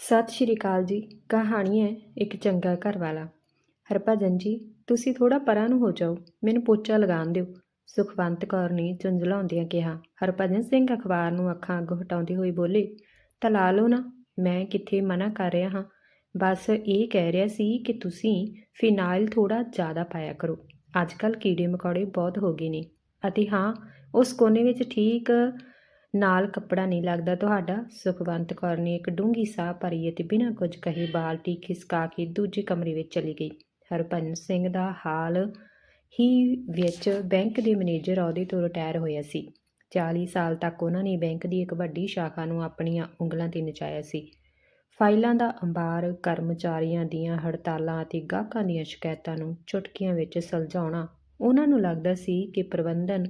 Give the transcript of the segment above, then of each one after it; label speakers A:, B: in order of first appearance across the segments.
A: ਸਤਿ ਸ਼੍ਰੀ ਅਕਾਲ ਜੀ। ਕਹਾਣੀ ਹੈ ਇੱਕ ਚੰਗਾ ਘਰ ਵਾਲਾ ਹਰਭਜਨ ਜੀ, ਤੁਸੀਂ ਥੋੜਾ ਪਰਾਂ ਨੂੰ ਹੋ ਜਾਓ। ਮੈਨੂੰ ਪੋਚਾ ਲਗਾਉਣ ਦਿਓ। ਸੁਖਵੰਤ ਕੌਰ ਨੇ ਝੁੰਝਲਾਉਂਦਿਆਂ ਕਿਹਾ, ਹਰਭਜਨ ਸਿੰਘ ਅਖਬਾਰ ਨੂੰ ਅੱਖਾਂ ਅੱਗ ਹਟਾਉਂਦੇ ਹੋਏ ਬੋਲੇ, ਤਾਂ ਲਾ ਲਓ ਨਾ, ਮੈਂ ਕਿੱਥੇ ਮਨਾ ਕਰ ਰਿਹਾ ਹਾਂ। ਬਸ ਇਹ ਕਹਿ ਰਿਹਾ ਸੀ ਕਿ ਤੁਸੀਂ ਫਿਨਾਇਲ ਥੋੜਾ ਜ਼ਿਆਦਾ ਪਾਇਆ ਕਰੋ। ਅੱਜ ਕੱਲ ਕੀੜੇ ਮਕੌੜੇ ਬਹੁਤ ਹੋ ਗਏ ਨੇ। ਅਤੇ ਹਾਂ, ਉਸ ਕੋਨੇ ਵਿੱਚ ਠੀਕ ਨਾਲ ਕੱਪੜਾ ਨਹੀਂ ਲੱਗਦਾ। ਤੁਹਾਡਾ ਸੁਖਵੰਤ ਕੌਰ ਨੇ ਇੱਕ ਡੂੰਗੀ ਸਾਹ ਭਰੀ ਅਤੇ ਬਿਨਾਂ ਕੁਝ ਕਹੇ ਬਾਲਟੀ ਖਿਸਕਾ ਕੇ ਦੂਜੇ ਕਮਰੇ ਵਿੱਚ ਚਲੀ ਗਈ। ਹਰਭਜਨ ਸਿੰਘ ਦਾ ਹਾਲ ਹੀ ਵਿੱਚ ਬੈਂਕ ਦੇ ਮੈਨੇਜਰ ਅਹੁਦੇ ਤੋਂ ਰਿਟਾਇਰ ਹੋਇਆ ਸੀ। 40 ਸਾਲ ਤੱਕ ਉਹਨਾਂ ਨੇ ਬੈਂਕ ਦੀ ਇੱਕ ਵੱਡੀ ਸ਼ਾਖਾ ਨੂੰ ਆਪਣੀਆਂ ਉਂਗਲਾਂ ਤੇ ਨਚਾਇਆ ਸੀ। ਫਾਈਲਾਂ ਦਾ ਅੰਬਾਰ, ਕਰਮਚਾਰੀਆਂ ਦੀਆਂ ਹੜਤਾਲਾਂ ਅਤੇ ਗਾਹਕਾਂ ਦੀਆਂ ਸ਼ਿਕਾਇਤਾਂ ਨੂੰ ਚੁਟਕੀਆਂ ਵਿੱਚ ਸੁਲਝਾਉਣਾ ਉਹਨਾਂ ਨੂੰ ਲੱਗਦਾ ਸੀ ਕਿ ਪ੍ਰਬੰਧਨ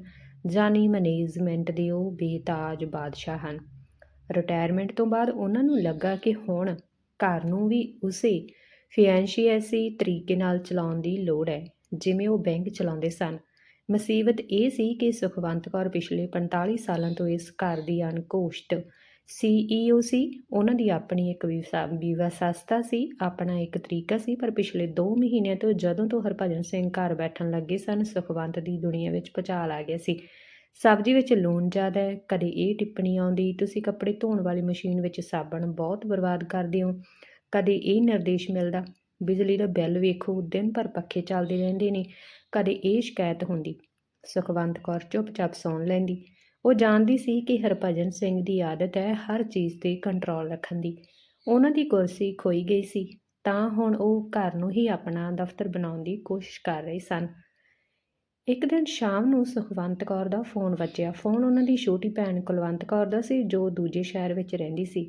A: ਜਾਨੀ ਮੈਨੇਜਮੈਂਟ ਦੇ ਉਹ ਬੇਤਾਜ ਬਾਦਸ਼ਾਹ ਹਨ। ਰਿਟਾਇਰਮੈਂਟ ਤੋਂ ਬਾਅਦ ਉਹਨਾਂ ਨੂੰ ਲੱਗਾ ਕਿ ਹੁਣ ਘਰ ਨੂੰ ਵੀ ਉਸੇ ਫਿਐਂਸ਼ੀਐਸੀ ਤਰੀਕੇ ਨਾਲ ਚਲਾਉਣ ਦੀ ਲੋੜ ਹੈ, ਜਿਵੇਂ ਉਹ ਬੈਂਕ ਚਲਾਉਂਦੇ ਸਨ। ਮੁਸੀਬਤ ਇਹ ਸੀ ਕਿ ਸੁਖਵੰਤ ਕੌਰ ਪਿਛਲੇ 45 ਸਾਲਾਂ ਤੋਂ ਇਸ ਘਰ ਦੀ ਅਣਘੋਸ਼ਟ ਸੀਈਓ ਸੀ, ਉਹਨਾਂ ਦੀ ਆਪਣੀ ਇੱਕ ਵਿਵਸਥਾ ਸੀ ਆਪਣਾ ਇੱਕ ਤਰੀਕਾ ਸੀ, ਪਰ ਪਿਛਲੇ 2 ਮਹੀਨਿਆਂ ਤੋਂ ਜਦੋਂ ਤੋਂ ਹਰਭਜਨ ਸਿੰਘ ਘਰ ਬੈਠਣ ਲੱਗੇ ਸਨ, ਸੁਖਵੰਤ ਦੀ ਦੁਨੀਆ ਵਿੱਚ ਭੁਚਾਲ ਆ ਗਿਆ ਸੀ। ਸਬਜ਼ੀ ਵਿੱਚ ਲੂਣ ਜ਼ਿਆਦਾ ਹੈ, ਕਦੇ ਇਹ ਟਿੱਪਣੀ ਆਉਂਦੀ, ਤੁਸੀਂ ਕੱਪੜੇ ਧੋਣ ਵਾਲੀ ਮਸ਼ੀਨ ਵਿੱਚ ਸਾਬਣ ਬਹੁਤ ਬਰਬਾਦ ਕਰਦੇ ਹੋ, ਕਦੇ ਇਹ ਨਿਰਦੇਸ਼ ਮਿਲਦਾ, ਬਿਜਲੀ ਦਾ ਬਿੱਲ ਵੇਖੋ, ਦਿਨ ਭਰ ਪੱਖੇ ਚੱਲਦੇ ਰਹਿੰਦੇ ਨੇ, ਕਦੇ ਇਹ ਸ਼ਿਕਾਇਤ ਹੁੰਦੀ, ਸੁਖਵੰਤ ਕੌਰ ਚੁੱਪਚਾਪ ਸੌਣ ਲੈਂਦੀ। ਉਹ ਜਾਣਦੀ ਸੀ ਕਿ ਹਰਭਜਨ ਸਿੰਘ ਦੀ ਆਦਤ ਹੈ ਹਰ ਚੀਜ਼ ਤੇ ਕੰਟਰੋਲ ਰੱਖਣ ਦੀ। ਉਹਨਾਂ ਦੀ ਕੁਰਸੀ ਖੋਈ ਗਈ ਸੀ, ਤਾਂ ਹੁਣ ਉਹ ਘਰ ਨੂੰ ਹੀ ਆਪਣਾ ਦਫ਼ਤਰ ਬਣਾਉਣ ਦੀ ਕੋਸ਼ਿਸ਼ ਕਰ ਰਹੇ ਸਨ। ਇੱਕ ਦਿਨ ਸ਼ਾਮ ਨੂੰ ਸੁਖਵੰਤ ਕੌਰ ਦਾ ਫੋਨ ਵੱਜਿਆ। ਫੋਨ ਉਹਨਾਂ ਦੀ ਛੋਟੀ ਭੈਣ ਕੁਲਵੰਤ ਕੌਰ ਦਾ ਸੀ, ਜੋ ਦੂਜੇ ਸ਼ਹਿਰ ਵਿੱਚ ਰਹਿੰਦੀ ਸੀ।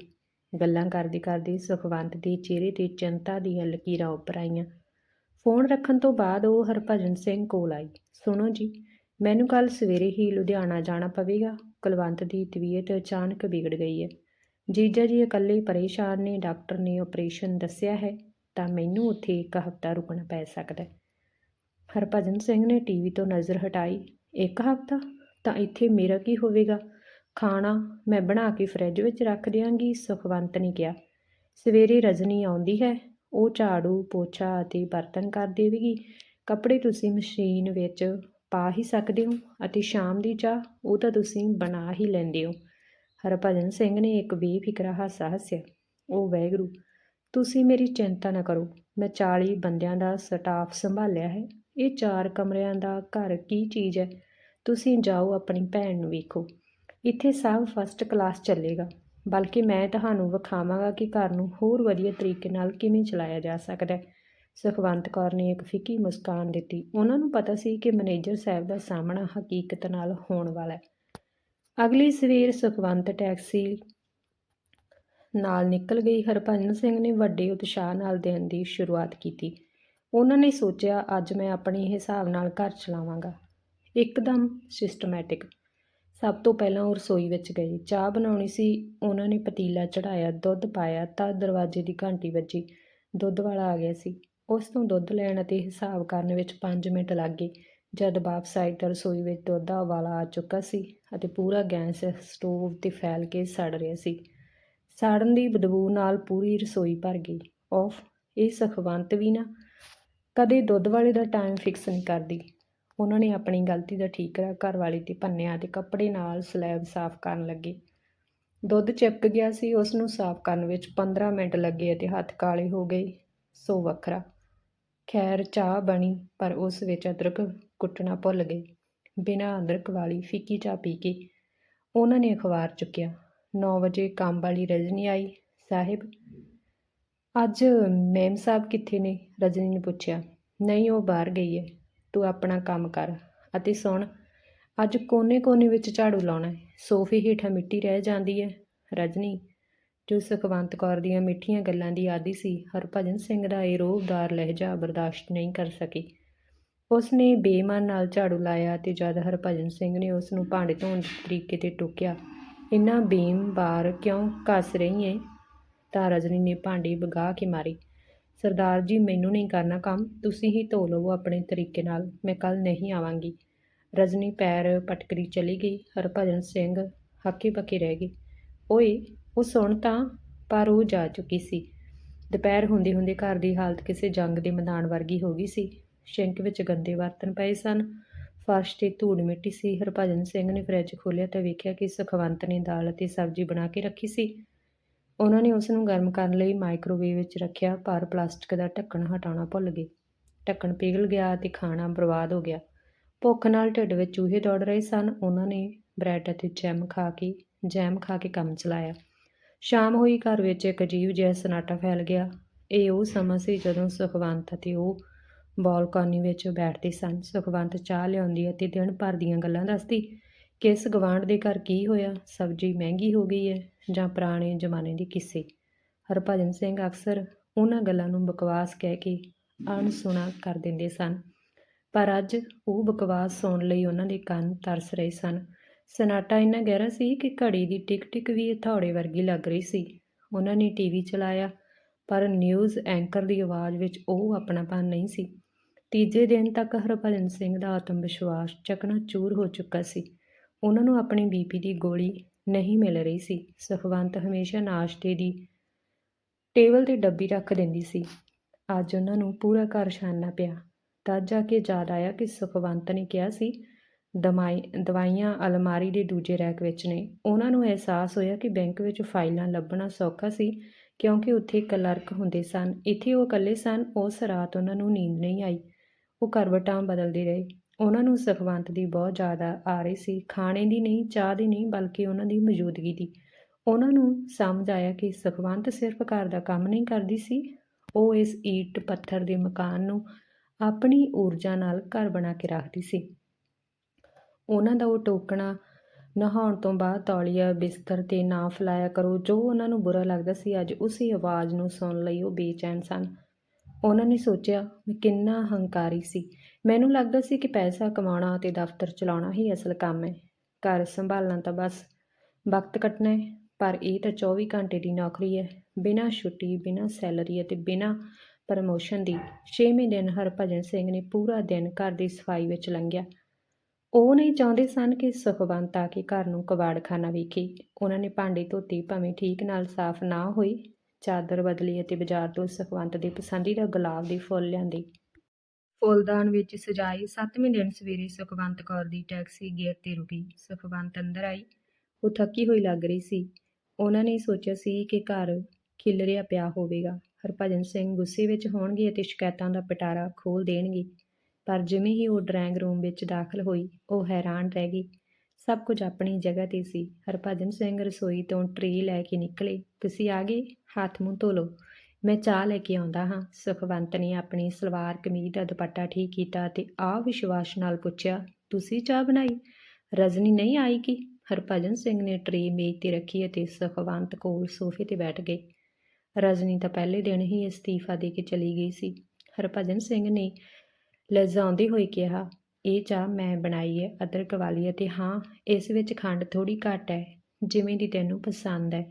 A: ਗੱਲਾਂ ਕਰਦੇ ਕਰਦੀ ਸੁਖਵੰਤ ਦੇ ਚਿਹਰੇ ਤੇ ਚਿੰਤਾ ਦੀਆਂ ਲਕੀਰਾਂ ਉੱਪਰ ਆਈਆਂ। ਫੋਨ ਰੱਖਣ ਤੋਂ ਬਾਅਦ ਉਹ ਹਰਭਜਨ ਸਿੰਘ ਕੋਲ ਆਈ। ਸੁਣੋ ਜੀ ਮੈਨੂੰ ਕੱਲ ਸਵੇਰੇ ਹੀ ਲੁਧਿਆਣਾ ਜਾਣਾ ਪਵੇਗਾ। ਕੁਲਵੰਤ ਦੀ ਤਬੀਅਤ ਅਚਾਨਕ ਵਿਗੜ ਗਈ ਹੈ। ਜੀਜਾ ਜੀ ਇਕੱਲੇ ਪਰੇਸ਼ਾਨ ਨੇ, ਡਾਕਟਰ ਨੇ ਆਪਰੇਸ਼ਨ ਦੱਸਿਆ ਹੈ ਤਾਂ ਮੈਨੂੰ ਉੱਥੇ ਇੱਕ ਹਫ਼ਤਾ ਰੁਕਣਾ ਪੈ ਸਕਦਾ ਹੈ। ਹਰਭਜਨ ਸਿੰਘ ਨੇ ਟੀਵੀ ਤੋਂ ਨਜ਼ਰ ਹਟਾਈ। ਇੱਕ ਹਫ਼ਤਾ? ਤਾਂ ਇੱਥੇ ਮੇਰਾ ਕੀ ਹੋਵੇਗਾ? ਖਾਣਾ ਮੈਂ ਬਣਾ ਕੇ ਫਰਿੱਜ ਵਿੱਚ ਰੱਖ ਦਿਆਂਗੀ, ਸੁਖਵੰਤ ਨੇ ਕਿਹਾ। ਸਵੇਰੇ ਰਜਨੀ ਆਉਂਦੀ ਹੈ। ਉਹ ਝਾੜੂ ਪੋਛਾ ਅਤੇ ਬਰਤਨ ਕਰ ਦੇਵੇਗੀ। ਕੱਪੜੇ ਤੁਸੀਂ ਮਸ਼ੀਨ ਵਿੱਚ ਪਾ ਹੀ ਸਕਦੇ ਹੋ ਅਤੇ ਸ਼ਾਮ ਦੀ ਚਾਹ ਉਹ ਤਾਂ ਤੁਸੀਂ ਬਣਾ ਹੀ ਲੈਂਦੇ ਹੋ। ਹਰਭਜਨ ਸਿੰਘ ਨੇ ਇੱਕ ਬੇਫਿਕਰਾ ਹਾਸਾ ਹੱਸਿਆ। ਉਹ ਵੈਗਰੂ, ਤੁਸੀਂ ਮੇਰੀ ਚਿੰਤਾ ਨਾ ਕਰੋ, ਮੈਂ 40 ਬੰਦਿਆਂ ਦਾ ਸਟਾਫ ਸੰਭਾਲਿਆ ਹੈ। ਇਹ ਚਾਰ ਕਮਰਿਆਂ ਦਾ ਘਰ ਕੀ ਚੀਜ਼ ਹੈ? ਤੁਸੀਂ ਜਾਓ ਆਪਣੀ ਭੈਣ ਨੂੰ ਵੇਖੋ। ਇੱਥੇ ਸਭ ਫਸਟ ਕਲਾਸ ਚੱਲੇਗਾ, ਬਲਕਿ ਮੈਂ ਤੁਹਾਨੂੰ ਵਿਖਾਵਾਂਗਾ ਕਿ ਘਰ ਨੂੰ ਹੋਰ ਵਧੀਆ ਤਰੀਕੇ ਨਾਲ ਕਿਵੇਂ ਚਲਾਇਆ ਜਾ ਸਕਦਾ ਹੈ। ਸੁਖਵੰਤ ਕੌਰ ਨੇ ਇੱਕ ਫਿੱਕੀ ਮੁਸਕਾਨ ਦਿੱਤੀ। ਉਹਨਾਂ ਨੂੰ ਪਤਾ ਸੀ ਕਿ ਮੈਨੇਜਰ ਸਾਹਿਬ ਦਾ ਸਾਹਮਣਾ ਹਕੀਕਤ ਨਾਲ ਹੋਣ ਵਾਲਾ ਹੈ। ਅਗਲੀ ਸਵੇਰ ਸੁਖਵੰਤ ਟੈਕਸੀ ਨਾਲ ਨਿਕਲ ਗਈ। ਹਰਭਜਨ ਸਿੰਘ ਨੇ ਵੱਡੇ ਉਤਸ਼ਾਹ ਨਾਲ ਦਿਨ ਦੀ ਸ਼ੁਰੂਆਤ ਕੀਤੀ। ਉਹਨਾਂ ਨੇ ਸੋਚਿਆ, ਅੱਜ ਮੈਂ ਆਪਣੇ ਹਿਸਾਬ ਨਾਲ ਘਰ ਚਲਾਵਾਂਗਾ। ਇੱਕਦਮ ਸਿਸਟਮੈਟਿਕ ਸਭ ਤੋਂ ਪਹਿਲਾਂ ਉਹ ਰਸੋਈ ਵਿੱਚ ਗਈ। ਚਾਹ ਬਣਾਉਣੀ ਸੀ। ਉਹਨਾਂ ਨੇ ਪਤੀਲਾ ਚੜਾਇਆ ਦੁੱਧ ਪਾਇਆ ਤਾਂ ਦਰਵਾਜ਼ੇ ਦੀ ਘੰਟੀ ਵੱਜੀ। ਦੁੱਧ ਵਾਲਾ ਆ ਗਿਆ ਸੀ। ਉਸ ਤੋਂ ਦੁੱਧ ਲੈਣ ਅਤੇ ਹਿਸਾਬ ਕਰਨ ਵਿੱਚ 5 ਮਿੰਟ ਲੱਗ ਗਏ। ਜਦ ਵਾਪਸ ਆਈ ਤਾਂ ਰਸੋਈ ਵਿੱਚ ਦੁੱਧ ਦਾ ਉਬਾਲਾ ਆ ਚੁੱਕਾ ਸੀ ਅਤੇ ਪੂਰਾ ਗੈਸ ਸਟੋਵ ਤੇ ਫੈਲ ਕੇ ਸੜ ਰਿਹਾ ਸੀ। ਸਾੜਨ ਦੀ ਬਦਬੂ ਨਾਲ ਪੂਰੀ ਰਸੋਈ ਭਰ ਗਈ। ਔਫ ਇਹ ਸਖਵੰਤ ਵੀ ਨਾ। ਕਦੇ ਦੁੱਧ ਵਾਲੇ ਦਾ ਟਾਈਮ ਫਿਕਸ ਨਹੀਂ ਕਰਦੀ। ਉਹਨਾਂ ਨੇ ਆਪਣੀ ਗਲਤੀ ਦਾ ਠੀਕਰਾ ਘਰ ਵਾਲੀ ਤੇ ਭੰਨਿਆ ਤੇ ਕੱਪੜੇ ਨਾਲ ਸਲੈਬ ਸਾਫ਼ ਕਰਨ ਲੱਗੇ। ਦੁੱਧ ਚਿਪਕ ਗਿਆ ਸੀ। ਉਸ ਨੂੰ ਸਾਫ਼ ਕਰਨ ਵਿੱਚ 15 ਮਿੰਟ ਲੱਗੇ ਅਤੇ ਹੱਥ ਕਾਲੇ ਹੋ ਗਏ। ਸੋ ਵੱਖਰਾ। ਖੈਰ ਚਾਹ ਬਣੀ, ਪਰ ਉਸ ਵਿੱਚ ਅਦਰਕ ਕੁੱਟਣਾ ਭੁੱਲ ਗਏ ਬਿਨਾਂ ਅਦਰਕ ਵਾਲੀ ਫਿੱਕੀ ਚਾਹ ਪੀ ਕੇ ਉਹਨਾਂ ਨੇ ਅਖਬਾਰ ਚੁੱਕਿਆ। ਨੌ ਵਜੇ ਕੰਮ ਵਾਲੀ ਰਜਨੀ ਆਈ। ਸਾਹਿਬ, ਅੱਜ ਮੈਮ ਸਾਹਿਬ ਕਿੱਥੇ ਨੇ? ਰਜਨੀ ਨੇ ਪੁੱਛਿਆ। ਨਹੀਂ, ਉਹ ਬਾਹਰ ਗਈ ਹੈ। ਤੂੰ ਆਪਣਾ ਕੰਮ ਕਰ ਅਤੇ ਸੁਣ, ਅੱਜ ਕੋਨੇ-ਕੋਨੇ ਵਿੱਚ ਝਾੜੂ ਲਾਉਣਾ ਹੈ। ਸੋਫੇ ਹੇਠਾਂ ਮਿੱਟੀ ਰਹਿ ਜਾਂਦੀ ਹੈ। ਰਜਨੀ ਜੋ ਸੁਖਵੰਤ ਕੌਰ ਦੀਆਂ ਮਿੱਠੀਆਂ ਗੱਲਾਂ ਦੀ ਆਦੀ ਸੀ, ਹਰਭਜਨ ਸਿੰਘ ਦਾ ਇਹ ਰੋਹਦਾਰ ਲਹਿਜਾ ਬਰਦਾਸ਼ਤ ਨਹੀਂ ਕਰ ਸਕੀ। ਉਸ ਨੇ ਬੇਮਨ ਨਾਲ ਝਾੜੂ ਲਾਇਆ ਤੇ ਜਦ ਹਰਭਜਨ ਸਿੰਘ ਨੇ ਉਸ ਨੂੰ ਭਾਂਡੇ ਧੋਣ ਦੇ ਤਰੀਕੇ ਤੇ ਟੋਕਿਆ, ਇੰਨਾ ਬੇਮ ਬਾਰ ਕਿਉਂ ਕੱਸ ਰਹੀ ਏ? ਤਾਂ ਰਜਨੀ ਨੇ ਭਾਂਡੇ ਵਗਾ ਕੇ ਮਾਰੀ, ਸਰਦਾਰ ਜੀ, ਮੈਨੂੰ ਨਹੀਂ ਕਰਨਾ ਕੰਮ, ਤੁਸੀਂ ਹੀ ਧੋ ਲਵੋ ਆਪਣੇ ਤਰੀਕੇ ਨਾਲ, ਮੈਂ ਕੱਲ ਨਹੀਂ ਆਵਾਂਗੀ। ਰਜਨੀ ਪੈਰ ਪਟਕਰੀ ਚਲੀ ਗਈ, ਹਰਭਜਨ ਸਿੰਘ ਹੱਕੇ ਪੱਕੇ ਰਹਿ ਗਏ, ਓਏ ਉਹ ਸੁਣ ਤਾਂ, ਪਰ ਉਹ ਜਾ ਚੁੱਕੀ ਸੀ। ਦੁਪਹਿਰ ਹੁੰਦੇ ਹੁੰਦੇ ਘਰ ਦੀ ਹਾਲਤ ਕਿਸੇ ਜੰਗ ਦੇ ਮੈਦਾਨ ਵਰਗੀ ਹੋ ਗਈ ਸੀ। ਸ਼ਿੰਕ ਵਿੱਚ ਗੰਦੇ ਬਰਤਨ ਪਏ ਸਨ। ਫਰਸ਼ 'ਤੇ ਧੂੜ ਮਿੱਟੀ ਸੀ। ਹਰਭਜਨ ਸਿੰਘ ਨੇ ਫਰਿੱਜ ਖੋਲ੍ਹਿਆ ਤਾਂ ਵੇਖਿਆ ਕਿ ਸੁਖਵੰਤ ਨੇ ਦਾਲ ਅਤੇ ਸਬਜ਼ੀ ਬਣਾ ਕੇ ਰੱਖੀ ਸੀ। ਉਹਨਾਂ ਨੇ ਉਸ ਨੂੰ ਗਰਮ ਕਰਨ ਲਈ ਮਾਈਕ੍ਰੋਵੇਵ ਵਿੱਚ ਰੱਖਿਆ, ਪਰ ਪਲਾਸਟਿਕ ਦਾ ਢੱਕਣ ਹਟਾਉਣਾ ਭੁੱਲ ਗਏ। ਢੱਕਣ ਪਿਘਲ ਗਿਆ ਅਤੇ ਖਾਣਾ ਬਰਬਾਦ ਹੋ ਗਿਆ। ਭੁੱਖ ਨਾਲ ਢਿੱਡ ਵਿੱਚ ਚੂਹੇ ਦੌੜ ਰਹੇ ਸਨ। ਉਹਨਾਂ ਨੇ ਬ੍ਰੈਡ ਅਤੇ ਜੈਮ ਖਾ ਕੇ, ਜੈਮ ਖਾ ਕੇ ਕੰਮ ਚਲਾਇਆ। ਸ਼ਾਮ ਹੋਈ ਘਰ ਵਿੱਚ ਇੱਕ ਅਜੀਬ ਜਿਹਾ ਸਨਾਟਾ ਫੈਲ ਗਿਆ। ਇਹ ਉਹ ਸਮਾਂ ਸੀ ਜਦੋਂ ਸੁਖਵੰਤ ਅਤੇ ਉਹ ਬਾਲਕਨੀ ਵਿੱਚ ਬੈਠਦੇ ਸਨ। ਸੁਖਵੰਤ ਚਾਹ ਲਿਆਉਂਦੀ ਅਤੇ ਦਿਨ ਭਰ ਦੀਆਂ ਗੱਲਾਂ ਦੱਸਦੀ, ਕਿਸ ਗਵਾਂਢ ਦੇ ਘਰ ਕੀ ਹੋਇਆ? ਸਬਜ਼ੀ ਮਹਿੰਗੀ ਹੋ ਗਈ ਹੈ ਜਾਂ ਪੁਰਾਣੇ ਜ਼ਮਾਨੇ ਦੇ ਕਿੱਸੇ? ਹਰਭਜਨ ਸਿੰਘ ਅਕਸਰ ਉਹਨਾਂ ਗੱਲਾਂ ਨੂੰ ਬਕਵਾਸ ਕਹਿ ਕੇ ਅਣਸੁਣਾ ਕਰ ਦਿੰਦੇ ਸਨ। ਪਰ ਅੱਜ ਉਹ ਬਕਵਾਸ ਸੁਣਨ ਲਈ ਉਹਨਾਂ ਦੇ ਕੰਨ ਤਰਸ ਰਹੇ ਸਨ। ਸਨਾਟਾ ਇੰਨਾ ਗਹਿਰਾ ਸੀ ਕਿ ਘੜੀ ਦੀ ਟਿਕ ਟਿਕ ਵੀ ਹਥੌੜੇ ਵਰਗੀ ਲੱਗ ਰਹੀ ਸੀ। ਉਹਨਾਂ ਨੇ ਟੀਵੀ ਚਲਾਇਆ, ਪਰ ਨਿਊਜ਼ ਐਂਕਰ ਦੀ ਆਵਾਜ਼ ਵਿੱਚ ਉਹ ਆਪਣਾਪਨ ਨਹੀਂ ਸੀ। ਤੀਜੇ ਦਿਨ ਤੱਕ ਹਰਭਜਨ ਸਿੰਘ ਦਾ ਆਤਮ ਵਿਸ਼ਵਾਸ ਚਕਨਾਚੂਰ ਹੋ ਚੁੱਕਾ ਸੀ। ਉਹਨਾਂ ਨੂੰ ਆਪਣੀ ਬੀਪੀ ਦੀ ਗੋਲੀ ਨਹੀਂ ਮਿਲ ਰਹੀ ਸੀ। ਸੁਖਵੰਤ ਹਮੇਸ਼ਾ ਨਾਸ਼ਤੇ ਦੀ ਟੇਬਲ ਤੇ ਡੱਬੀ ਰੱਖ ਦਿੰਦੀ ਸੀ। ਅੱਜ ਉਹਨਾਂ ਨੂੰ ਪੂਰਾ ਘਰ ਛਾਨਣਾ ਪਿਆ। ਤਦ ਜਾ ਕੇ ਯਾਦ ਆਇਆ ਕਿ ਸੁਖਵੰਤ ਨੇ ਕਿਹਾ ਸੀ ਦਮਾਈ, ਦਵਾਈਆਂ ਅਲਮਾਰੀ ਦੇ ਦੂਜੇ ਰੈਕ ਵਿੱਚ ਨੇ। ਉਹਨਾਂ ਨੂੰ ਅਹਿਸਾਸ ਹੋਇਆ ਕਿ ਬੈਂਕ ਵਿੱਚ ਫਾਈਲਾਂ ਲੱਭਣਾ ਸੌਖਾ ਸੀ, ਕਿਉਂਕਿ ਉੱਥੇ ਕਲਰਕ ਹੁੰਦੇ ਸਨ। ਇੱਥੇ ਉਹ ਇਕੱਲੇ ਸਨ, ਉਸ ਰਾਤ ਉਹਨਾਂ ਨੂੰ ਨੀਂਦ ਨਹੀਂ ਆਈ। ਉਹ ਕਰਵਟਾਂ ਬਦਲਦੇ ਰਹੇ। ਉਹਨਾਂ ਨੂੰ ਸੁਖਵੰਤ ਦੀ ਬਹੁਤ ਜ਼ਿਆਦਾ ਆ ਰਹੀ ਸੀ। ਖਾਣੇ ਦੀ ਨਹੀਂ, ਚਾਹ ਦੀ ਨਹੀਂ, ਬਲਕਿ ਉਹਨਾਂ ਦੀ ਮੌਜੂਦਗੀ ਦੀ। ਉਹਨਾਂ ਨੂੰ ਸਮਝ ਆਇਆ ਕਿ ਸੁਖਵੰਤ ਸਿਰਫ ਘਰ ਦਾ ਕੰਮ ਨਹੀਂ ਕਰਦੀ ਸੀ। ਉਹ ਇਸ ਈਟ ਪੱਥਰ ਦੇ ਮਕਾਨ ਨੂੰ ਆਪਣੀ ਊਰਜਾ ਨਾਲ ਘਰ ਬਣਾ ਕੇ ਰੱਖਦੀ ਸੀ। ਉਹਨਾਂ ਦਾ ਉਹ ਟੋਕਣਾ ਨਹਾਉਣ ਤੋਂ ਬਾਅਦ ਤੌਲੀਆ, ਬਿਸਤਰ ਤੇ ਨਾ ਫੈਲਾਇਆ ਕਰੋ, ਜੋ ਉਹਨਾਂ ਨੂੰ ਬੁਰਾ ਲੱਗਦਾ ਸੀ, ਅੱਜ ਉਸੇ ਆਵਾਜ਼ ਨੂੰ ਸੁਣ ਲਈ ਉਹ ਬੇਚੈਨ ਸਨ। ਉਹਨਾਂ ਨੇ ਸੋਚਿਆ, ਮੈਂ ਕਿੰਨਾ ਹੰਕਾਰੀ ਸੀ। ਮੈਨੂੰ ਲੱਗਦਾ ਸੀ ਕਿ ਪੈਸਾ ਕਮਾਉਣਾ ਅਤੇ ਦਫ਼ਤਰ ਚਲਾਉਣਾ ਹੀ ਅਸਲ ਕੰਮ ਹੈ। ਘਰ ਸੰਭਾਲਣਾ ਤਾਂ ਬਸ ਵਕਤ ਕੱਟਣਾ ਹੈ, ਪਰ ਇਹ ਤਾਂ 24 ਘੰਟੇ ਦੀ ਨੌਕਰੀ ਹੈ। ਬਿਨਾਂ ਛੁੱਟੀ, ਬਿਨਾਂ ਸੈਲਰੀ ਅਤੇ ਬਿਨਾਂ ਪ੍ਰਮੋਸ਼ਨ ਦੀ ਛੇਵੇਂ ਦਿਨ ਹਰਭਜਨ ਸਿੰਘ ਨੇ ਪੂਰਾ ਦਿਨ ਘਰ ਦੀ ਸਫ਼ਾਈ ਵਿੱਚ ਲੰਘਿਆ। ਉਹ ਨਹੀਂ ਚਾਹੁੰਦੇ ਸਨ ਕਿ ਸੁਖਵੰਤ ਆ ਕੇ ਘਰ ਨੂੰ ਕਬਾੜਖਾਨਾ ਵੇਖੇ। ਉਹਨਾਂ ਨੇ ਭਾਂਡੇ ਧੋਤੇ, ਭਾਵੇਂ ਠੀਕ ਨਾਲ ਸਾਫ਼ ਨਾ ਹੋਈ ਚਾਦਰ ਬਦਲੀ ਅਤੇ ਬਾਜ਼ਾਰ ਤੋਂ ਸੁਖਵੰਤ ਦੇ ਪਸੰਦੀਦਾ ਗੁਲਾਬ ਦੇ ਫੁੱਲ ਲਿਆਂਦੇ। ਫੁੱਲਦਾਨ ਵਿੱਚ ਸਜਾਈ ਸੱਤਵੇਂ ਦਿਨ ਸਵੇਰੇ ਸੁਖਵੰਤ ਕੌਰ ਦੀ ਟੈਕਸੀ ਗੇਟ ਤੇ ਰੁਕੀ। ਸੁਖਵੰਤ ਅੰਦਰ ਆਈ। ਉਹ ਥੱਕੀ ਹੋਈ ਲੱਗ ਰਹੀ ਸੀ। ਉਹਨਾਂ ਨੇ ਸੋਚਿਆ ਸੀ ਕਿ ਘਰ ਖਿਲਰਿਆ ਪਿਆ ਹੋਵੇਗਾ। ਹਰਭਜਨ ਸਿੰਘ ਗੁੱਸੇ ਵਿੱਚ ਹੋਣਗੇ ਅਤੇ ਸ਼ਿਕਾਇਤਾਂ ਦਾ ਪਟਾਰਾ ਖੋਲ ਦੇਣਗੇ। ਪਰ ਜਿਵੇਂ ਹੀ ਉਹ ਡਰਾਇੰਗ ਰੂਮ ਵਿੱਚ ਦਾਖਲ ਹੋਈ, ਉਹ ਹੈਰਾਨ ਰਹਿ ਗਈ। ਸਭ ਕੁਝ ਆਪਣੀ ਜਗ੍ਹਾ ਤੇ ਸੀ। ਹਰਭਜਨ ਸਿੰਘ ਰਸੋਈ ਤੋਂ ਟਰੀ ਲੈ ਕੇ ਨਿਕਲੇ। ਤੁਸੀਂ ਆ ਗਏ? ਹੱਥ ਮੂੰਹ ਧੋ ਲਓ। ਮੈਂ ਚਾਹ ਲੈ ਕੇ ਆਉਂਦਾ ਹਾਂ। ਸੁਖਵੰਤ ਨੇ ਆਪਣੀ ਸਲਵਾਰ ਕਮੀਜ਼ ਦਾ ਦੁਪੱਟਾ ਠੀਕ ਕੀਤਾ ਤੇ ਆ ਵਿਸ਼ਵਾਸ ਨਾਲ ਪੁੱਛਿਆ, ਤੁਸੀਂ ਚਾਹ ਬਣਾਈ? ਰਜਨੀ ਨਹੀਂ ਆਈ ਕਿ? ਹਰਭਜਨ ਸਿੰਘ ਨੇ ਟਰੀ ਮੇਜ਼ ਤੇ ਰੱਖੀ ਅਤੇ ਸੁਖਵੰਤ ਕੋਲ ਸੋਫੇ ਤੇ ਬੈਠ ਗਏ। ਰਜਨੀ ਤਾਂ ਪਹਿਲੇ ਦਿਨ ਹੀ ਅਸਤੀਫਾ ਦੇ ਕੇ ਚਲੀ ਗਈ ਸੀ। ਹਰਭਜਨ ਸਿੰਘ ਨੇ ਲਜਾਉਂਦੇ ਹੋਏ ਕਿਹਾ, ਇਹ ਚਾਹ ਮੈਂ ਬਣਾਈ ਹੈ ਅਦਰਕ ਵਾਲੀ ਹੈ ਤੇ ਹਾਂ, ਇਸ ਵਿੱਚ ਖੰਡ ਥੋੜੀ ਘੱਟ ਹੈ ਜਿਵੇਂ ਦੀ ਤੈਨੂੰ ਪਸੰਦ ਹੈ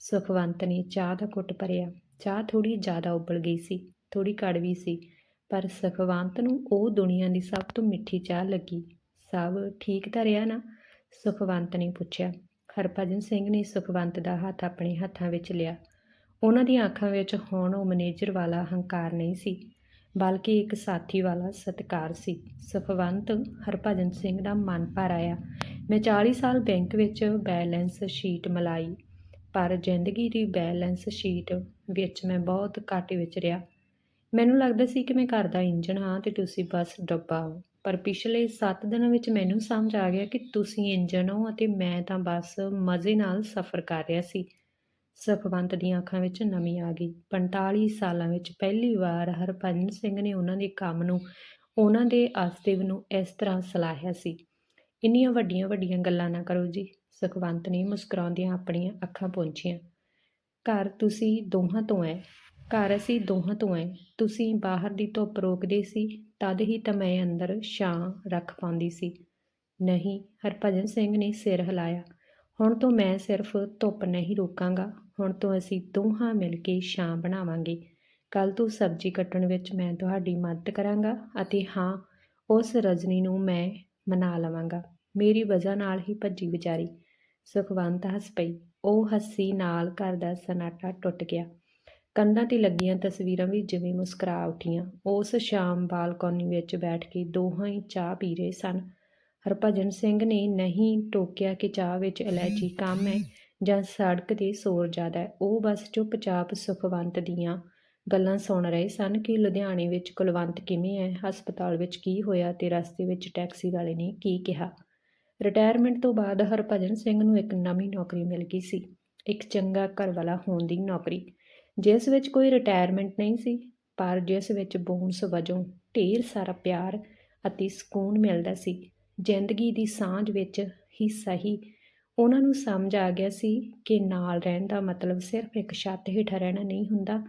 A: ਸੁਖਵੰਤ ਨੇ ਚਾਹ ਦਾ ਘੁੱਟ ਭਰਿਆ। ਚਾਹ ਥੋੜੀ ਜ਼ਿਆਦਾ ਉਬਲ ਗਈ ਸੀ ਥੋੜੀ ਕੜਵੀ ਸੀ, ਪਰ ਸੁਖਵੰਤ ਨੂੰ ਉਹ ਦੁਨੀਆ ਦੀ ਸਭ ਤੋਂ ਮਿੱਠੀ ਚਾਹ ਲੱਗੀ। ਸਭ ਠੀਕ ਤਾਂ ਰਿਹਾ ਨਾ? ਸੁਖਵੰਤ ਨੇ ਪੁੱਛਿਆ। ਹਰਭਜਨ ਸਿੰਘ ਨੇ ਸੁਖਵੰਤ ਦਾ ਹੱਥ ਆਪਣੇ ਹੱਥਾਂ ਵਿੱਚ ਲਿਆ। ਉਹਨਾਂ ਦੀਆਂ ਅੱਖਾਂ ਵਿੱਚ ਹੁਣ ਉਹ ਮੈਨੇਜਰ ਵਾਲਾ ਹੰਕਾਰ ਨਹੀਂ ਸੀ। ਬਲਕਿ ਇੱਕ ਸਾਥੀ ਵਾਲਾ ਸਤਿਕਾਰ ਸੀ। ਸਫਵੰਤ ਹਰਭਜਨ ਸਿੰਘ ਦਾ ਮਨ ਭਰ ਆਇਆ। ਮੈਂ 40 ਸਾਲ ਬੈਂਕ ਵਿੱਚ ਬੈਲੈਂਸ ਸ਼ੀਟ ਮਲਾਈ, ਪਰ ਜ਼ਿੰਦਗੀ ਦੀ ਬੈਲੈਂਸ ਸ਼ੀਟ ਵਿੱਚ ਮੈਂ ਬਹੁਤ ਘੱਟ ਵਿਚਰਿਆ। ਮੈਨੂੰ ਲੱਗਦਾ ਸੀ ਕਿ ਮੈਂ ਘਰ ਦਾ ਇੰਜਣ ਹਾਂ ਤੇ ਤੁਸੀਂ ਬਸ ਡੱਬਾ ਹੋ। ਪਰ ਪਿਛਲੇ 7 ਦਿਨਾਂ ਵਿੱਚ ਮੈਨੂੰ ਸਮਝ ਆ ਗਿਆ ਕਿ ਤੁਸੀਂ ਇੰਜਣ ਹੋ ਅਤੇ ਮੈਂ ਤਾਂ ਬਸ ਮਜ਼ੇ ਨਾਲ ਸਫ਼ਰ ਕਰ ਰਿਹਾ ਸੀ। ਸੁਖਵੰਤ ਦੀਆਂ ਅੱਖਾਂ ਵਿੱਚ ਨਮੀ ਆ ਗਈ। 45 ਸਾਲਾਂ ਵਿੱਚ ਪਹਿਲੀ ਵਾਰ ਹਰਭਜਨ ਸਿੰਘ ਨੇ ਉਹਨਾਂ ਦੇ ਕੰਮ ਨੂੰ, ਉਹਨਾਂ ਦੇ ਅਸਤਿਵ ਨੂੰ ਇਸ ਤਰ੍ਹਾਂ ਸਲਾਹਿਆ ਸੀ। ਇੰਨੀਆਂ ਵੱਡੀਆਂ ਵੱਡੀਆਂ ਗੱਲਾਂ ਨਾ ਕਰੋ ਜੀ ਸੁਖਵੰਤ ਨੇ ਮੁਸਕਰਾਉਂਦਿਆਂ ਆਪਣੀਆਂ ਅੱਖਾਂ ਪਹੁੰਚੀਆਂ। ਘਰ ਤੁਸੀਂ ਦੋਹਾਂ ਤੋਂ ਹੈ ਘਰ ਅਸੀਂ ਦੋਹਾਂ ਤੋਂ ਐ। ਤੁਸੀਂ ਬਾਹਰ ਦੀ ਧੁੱਪ ਰੋਕਦੇ ਸੀ, ਤਦ ਹੀ ਤਾਂ ਮੈਂ ਅੰਦਰ ਛਾਂ ਰੱਖ ਪਾਉਂਦੀ ਸੀ। ਨਹੀਂ, ਹਰਭਜਨ ਸਿੰਘ ਨੇ ਸਿਰ ਹਿਲਾਇਆ। ਹੁਣ ਤੋਂ ਮੈਂ ਸਿਰਫ ਧੁੱਪ ਨਹੀਂ ਰੋਕਾਂਗਾ। ਹੁਣ ਤੋਂ ਅਸੀਂ ਦੋਹਾਂ ਮਿਲ ਕੇ ਛਾਂ ਬਣਾਵਾਂਗੇ। ਕੱਲ ਤੋਂ ਸਬਜ਼ੀ ਕੱਟਣ ਵਿੱਚ ਮੈਂ ਤੁਹਾਡੀ ਮਦਦ ਕਰਾਂਗਾ ਅਤੇ ਹਾਂ, ਉਸ ਰਜਨੀ ਨੂੰ ਮੈਂ ਮਨਾ ਲਵਾਂਗਾ। ਮੇਰੀ ਵਜ੍ਹਾ ਨਾਲ ਹੀ ਭੱਜੀ ਵਿਚਾਰੀ। ਸੁਖਵੰਤ ਹੱਸ ਪਈ। ਉਹ ਹੱਸੀ ਨਾਲ ਘਰ ਦਾ ਸਨਾਟਾ ਟੁੱਟ ਗਿਆ। ਕੰਧਾਂ 'ਤੇ ਲੱਗੀਆਂ ਤਸਵੀਰਾਂ ਵੀ ਜਿਵੇਂ ਮੁਸਕਰਾ ਉੱਠੀਆਂ। ਉਸ ਸ਼ਾਮ ਬਾਲਕੋਨੀ ਵਿੱਚ ਬੈਠ ਕੇ ਦੋਹਾਂ ਹੀ ਚਾਹ ਪੀ ਰਹੇ ਸਨ। ਹਰਭਜਨ ਸਿੰਘ ਨੇ ਨਹੀਂ ਟੋਕਿਆ ਕਿ ਚਾਹ ਵਿੱਚ ਇਲਾਇਚੀ ਕੰਮ ਹੈ। ਜਾਂ ਸੜਕ 'ਤੇ ਸ਼ੋਰ ਜ਼ਿਆਦਾ ਹੈ, ਉਹ ਬਸ ਚੁੱਪਚਾਪ ਸੁਖਵੰਤ ਦੀਆਂ ਗੱਲਾਂ ਸੁਣ ਰਹੇ ਸਨ ਕਿ ਲੁਧਿਆਣੇ ਵਿੱਚ ਕੁਲਵੰਤ ਕਿਵੇਂ ਹੈ, ਹਸਪਤਾਲ ਵਿੱਚ ਕੀ ਹੋਇਆ ਤੇ ਰਸਤੇ ਵਿੱਚ ਟੈਕਸੀ ਵਾਲੇ ਨੇ ਕੀ ਕਿਹਾ। ਰਿਟਾਇਰਮੈਂਟ ਤੋਂ ਬਾਅਦ ਹਰਭਜਨ ਸਿੰਘ ਨੂੰ ਇੱਕ ਨਵੀਂ ਨੌਕਰੀ ਮਿਲ ਗਈ ਸੀ, ਇੱਕ ਚੰਗਾ ਘਰਵਾਲਾ ਹੋਣ ਦੀ ਨੌਕਰੀ। ਜਿਸ ਵਿੱਚ ਕੋਈ ਰਿਟਾਇਰਮੈਂਟ ਨਹੀਂ ਸੀ, ਪਰ ਜਿਸ ਵਿੱਚ ਬੋਨਸ ਵਜੋਂ ਢੇਰ ਸਾਰਾ ਪਿਆਰ ਅਤੇ ਸਕੂਨ ਮਿਲਦਾ ਸੀ, ਜ਼ਿੰਦਗੀ ਦੀ ਸਾਂਝ ਵਿੱਚ ਹਿੱਸਾ ਹੀ ਉਹਨਾਂ ਨੂੰ ਸਮਝ ਆ ਗਿਆ ਸੀ ਕਿ ਨਾਲ ਰਹਿਣ ਦਾ ਮਤਲਬ ਸਿਰਫ ਇੱਕ ਛੱਤ ਹੇਠ ਰਹਿਣਾ ਨਹੀਂ ਹੁੰਦਾ,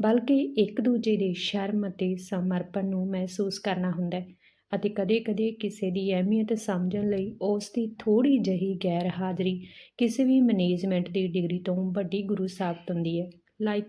A: ਬਲਕਿ ਇੱਕ ਦੂਜੇ ਦੇ ਸ਼ਰਮ ਅਤੇ ਸਮਰਪਣ ਨੂੰ ਮਹਿਸੂਸ ਕਰਨਾ ਹੁੰਦਾ ਹੈ ਅਤੇ ਕਦੇ-ਕਦੇ ਕਿਸੇ ਦੀ ਅਹਿਮੀਅਤ ਸਮਝਣ ਲਈ ਉਸ ਦੀ ਥੋੜੀ ਜਿਹੀ ਗੈਰ ਹਾਜ਼ਰੀ ਕਿਸੇ ਵੀ ਮੈਨੇਜਮੈਂਟ ਦੀ ਡਿਗਰੀ ਤੋਂ ਵੱਡੀ ਗੁਰੂ ਸਾਬਤ ਹੁੰਦੀ ਹੈ ਲਾਈਕ